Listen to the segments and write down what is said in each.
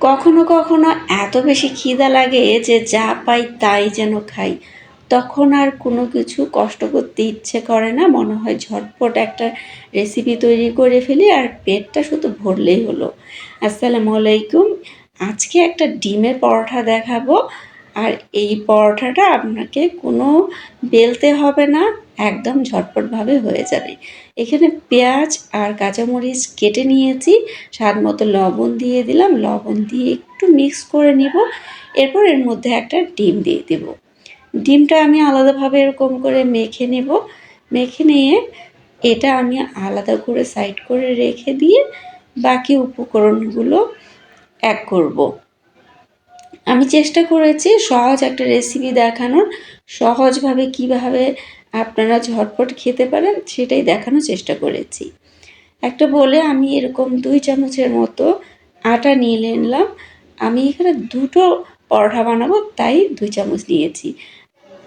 কখনো কখনো এত বেশি খিদা লাগে যে যা পাই তাই যেন খাই। তখন আর কোনো কিছু কষ্ট করতে ইচ্ছে করে না। মনে হয় ঝটপট একটা রেসিপি তৈরি করে ফেলি আর পেটটা শুধু ভরলেই হলো। আসসালামু আলাইকুম। আজকে একটা ডিমের পরোটা দেখাবো। আর এই পরোটাটা আপনাকে কোনো বেলতে হবে না। একদম ঝটপটভাবে হয়ে যাবে। এখানে পেঁয়াজ আর কাঁচামরিচ কেটে নিয়েছি, স্বাদ মতো লবণ দিয়ে দিলাম। লবণ দিয়ে একটু মিক্স করে নিব। এরপর এর মধ্যে একটা ডিম দিয়ে দেব। ডিমটা আমি আলাদাভাবে এরকম করে মেখে নেব। মেখে নিয়ে এটা আমি আলাদা করে সাইড করে রেখে দিয়ে বাকি উপকরণগুলো এক করব। আমি চেষ্টা করেছি সহজ একটা রেসিপি দেখানোর, সহজভাবে কীভাবে আপনারা ঝটপট খেতে পারেন সেটাই দেখানোর চেষ্টা করেছি। একটা বলে আমি এরকম দুই চামচের মতো আটা নিয়ে নিলাম। আমি এখানে দুটো পরোটা বানাবো, তাই দুই চামচ নিয়েছি।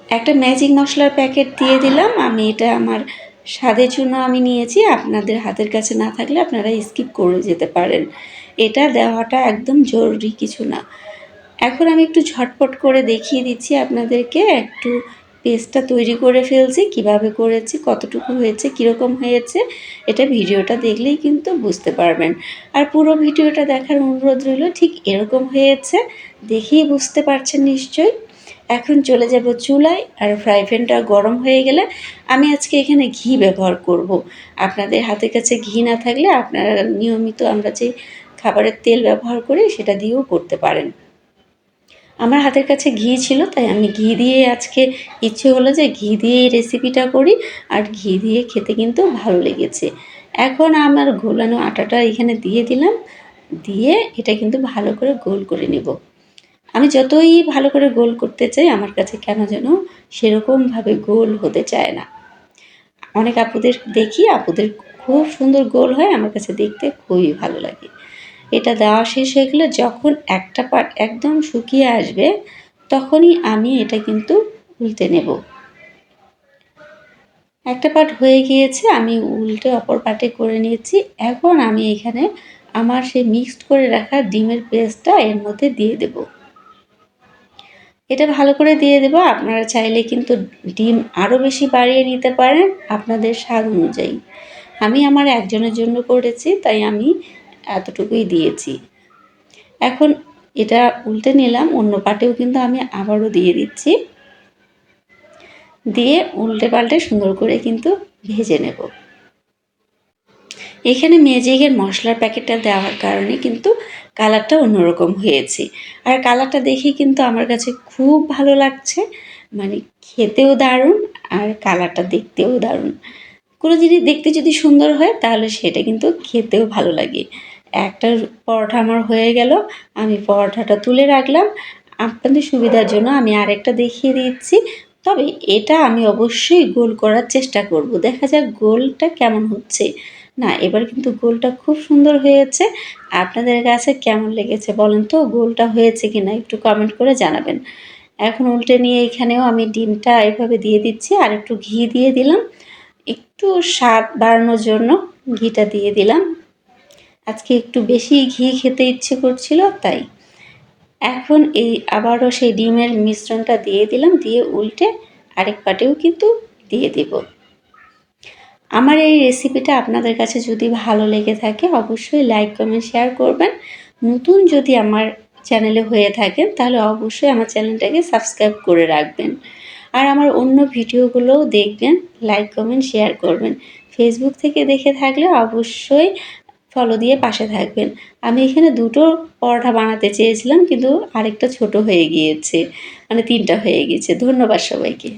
একটা ম্যাজিক মশলার প্যাকেট দিয়ে দিলাম। আমি এটা আমার স্বাদের জন্য আমি নিয়েছি। আপনাদের হাতের কাছে না থাকলে আপনারা স্কিপ করে যেতে পারেন। এটা দেওয়াটা একদম জরুরি কিছু না। এখন আমি একটু ঝটপট করে দেখিয়ে দিচ্ছি আপনাদেরকে, একটু পেস্টটা তৈরি করে ফেলছি, কীভাবে করেছি, কতটুকু হয়েছে, কীরকম হয়েছে, এটা ভিডিওটা দেখলেই কিন্তু বুঝতে পারবেন। আর পুরো ভিডিওটা দেখার অনুরোধ রইল, ঠিক এরকম হয়েছে, দেখেই বুঝতে পারছেন নিশ্চয়ই। এখন চলে যাব চুলায়, আর ফ্রাই প্যানটা গরম হয়ে গেলে আমি আজকে এখানে ঘি ব্যবহার করব। আপনাদের হাতের কাছে ঘি না থাকলে আপনারা নিয়মিত আমরা যে খাবারের তেল ব্যবহার করি, সেটা দিয়েও করতে পারেন। আমার হাতের কাছে ঘি ছিল, তাই আমি ঘি দিয়ে আজকে ইচ্ছে হলো যে ঘি দিয়ে এই রেসিপিটা করি, আর ঘি দিয়ে খেতে কিন্তু ভালো লেগেছে। এখন আমার গোলানো আটাটা এখানে দিয়ে দিলাম, দিয়ে এটা কিন্তু ভালো করে গোল করে নেব। আমি যতই ভালো করে গোল করতে চাই, আমার কাছে কেন যেন সেরকমভাবে গোল হতে চায় না। অনেক আপুদের দেখি, আপুদের খুব সুন্দর গোল হয়, আমার কাছে দেখতে খুবই ভালো লাগে। এটা দেওয়া শেষ হয়ে গেলে যখন একটা পাট একদম শুকিয়ে আসবে, তখনই আমি এটা কিন্তু উল্টে নেব। একটা পাট হয়ে গিয়েছে, আমি উল্টে অপর পাটে করে নিয়েছি। এখন আমি এখানে আমার সেই মিক্সড করে রাখা ডিমের পেস্টটা এর মধ্যে দিয়ে দেব। এটা ভালো করে দিয়ে দেব। আপনারা চাইলে কিন্তু ডিম আরও বেশি বাড়িয়ে নিতে পারেন। আপনাদের স্বাদ অনুযায়ী। আমি আমার একজনের জন্য করেছি, তাই আমি এতটুকুই দিয়েছি। এখন এটা উল্টে নিলাম, অন্য পাটেও কিন্তু আমি আবারও দিয়ে দিচ্ছি। দিয়ে উল্টে পাল্টে সুন্দর করে কিন্তু ভেজে নেব। এখানে ম্যাজিকের মশলার প্যাকেটটা দেওয়ার কারণে কিন্তু কালারটা অন্যরকম হয়েছে। আর কালারটা দেখে কিন্তু আমার কাছে খুব ভালো লাগছে। মানে খেতেও দারুণ আর কালারটা দেখতেও দারুণ। কোনো জিনিস দেখতে যদি সুন্দর হয় তাহলে সেটা কিন্তু খেতেও ভালো লাগে। একটা পরোটা আমার হয়ে গেল, আমি পরোটাটা তুলে রাখলাম। আপনাদের সুবিধার জন্য আমি আরেকটা দেখিয়ে দিচ্ছি। তবে এটা আমি অবশ্যই গোল করার চেষ্টা করব। দেখা যাক গোলটা কেমন হচ্ছে। না, এবার কিন্তু গোলটা খুব সুন্দর হয়েছে। আপনাদের কাছে কেমন লেগেছে বলেন তো? গোলটা হয়েছে কি না একটু কমেন্ট করে জানাবেন। এখন উল্টে নিয়ে এখানেও আমি ডিমটা এভাবে দিয়ে দিচ্ছি আর একটু ঘি দিয়ে দিলাম। একটু স্বাদ বাড়ানোর জন্য ঘিটা দিয়ে দিলাম। আজকে একটু বেশি ঘি খেতে ইচ্ছে করছিল, তাই এখন এই আবারও সেই ডিমের মিশ্রণটা দিয়ে দিলাম, দিয়ে উল্টে আরেক পাটেও কিন্তু দিয়ে দেব। আমার এই রেসিপিটা আপনাদের কাছে যদি ভালো লেগে থাকে, অবশ্যই লাইক, কমেন্ট, শেয়ার করবেন। নতুন যদি আমার চ্যানেলে হয়ে থাকেন, তাহলে অবশ্যই আমার চ্যানেলটাকে সাবস্ক্রাইব করে রাখবেন। আর আমার অন্য ভিডিওগুলোও দেখবেন, লাইক, কমেন্ট, শেয়ার করবেন। ফেসবুক থেকে দেখে থাকলে অবশ্যই ফলো দিয়ে পাশে থাকবেন। আমি এখানে দুটো পরোটা বানাতে চেয়েছিলাম, কিন্তু আরেকটা ছোট হয়ে গিয়েছে মানে তিনটা হয়ে গিয়েছে। ধন্যবাদ সবাইকে।